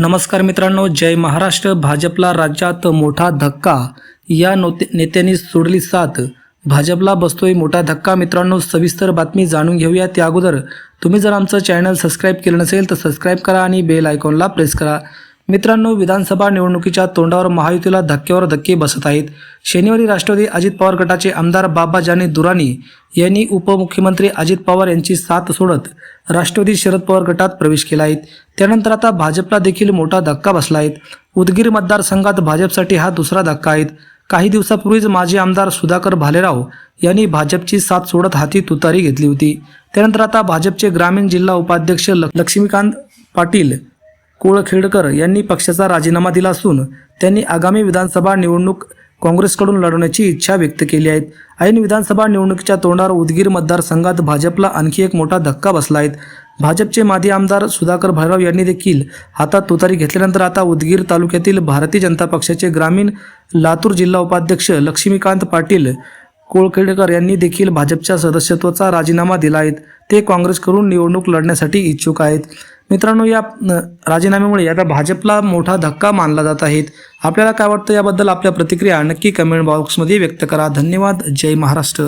नमस्कार मित्रांनो जय महाराष्ट्र. भाजपला राज्यात मोठा धक्का. या नोते नेत्यांनी सोडली साथ. भाजपला बसतोय मोठा धक्का. मित्रांनो सविस्तर बातमी जाणून घेऊया. त्या अगोदर तुम्ही जर आमचं चॅनल सबस्क्राईब केलं नसेल तर सबस्क्राईब करा आणि बेल आयकॉनला प्रेस करा. मित्रांनो विधानसभा निवडणुकीच्या तोंडावर महायुतीला धक्क्यावर धक्के बसत आहेत. शनिवारी राष्ट्रवादी अजित पवार गटाचे आमदार बाबा जानी दुरानी यांनी उपमुख्यमंत्री अजित पवार यांची साथ सोडत राष्ट्रवादी शरद पवार गटात प्रवेश केला आहे. त्यानंतर आता भाजपला देखील मोठा धक्का बसला आहे. उदगीर मतदारसंघात भाजपसाठी हा दुसरा धक्का आहे. काही दिवसापूर्वीच माजी आमदार सुधाकर भालेराव यांनी भाजपची साथ सोडत हाती तुतारी घेतली होती. त्यानंतर आता भाजपचे ग्रामीण जिल्हा उपाध्यक्ष ल- लक्ष्मीकांत पाटील कुळखेडकर यांनी पक्षाचा राजीनामा दिला असून त्यांनी आगामी विधानसभा निवडणूक काँग्रेसकडून लढवण्याची इच्छा व्यक्त केली आहे. ऐन विधानसभा निवडणुकीच्या तोंडावर उदगीर मतदारसंघात भाजपला आणखी एक मोठा धक्का बसला आहे. भाजपचे माजी आमदार सुधाकर भैरव यांनी देखील हातात तुतारी घेतल्यानंतर आता उदगीर तालुक्यातील भारतीय जनता पक्षाचे ग्रामीण लातूर जिल्हा उपाध्यक्ष लक्ष्मीकांत पाटील कोळखेडकर यांनी देखील भाजपच्या सदस्यत्वाचा राजीनामा दिला आहे. ते काँग्रेसकडून निवडणूक लढण्यासाठी इच्छुक आहेत. मित्रांनो या राजीनाम्यामुळे आता भाजपला मोठा धक्का मानला जात आहेत आपल्याला काय वाटतं याबद्दल आपल्या प्रतिक्रिया नक्की कमेंट बॉक्समध्ये व्यक्त करा. धन्यवाद. जय महाराष्ट्र.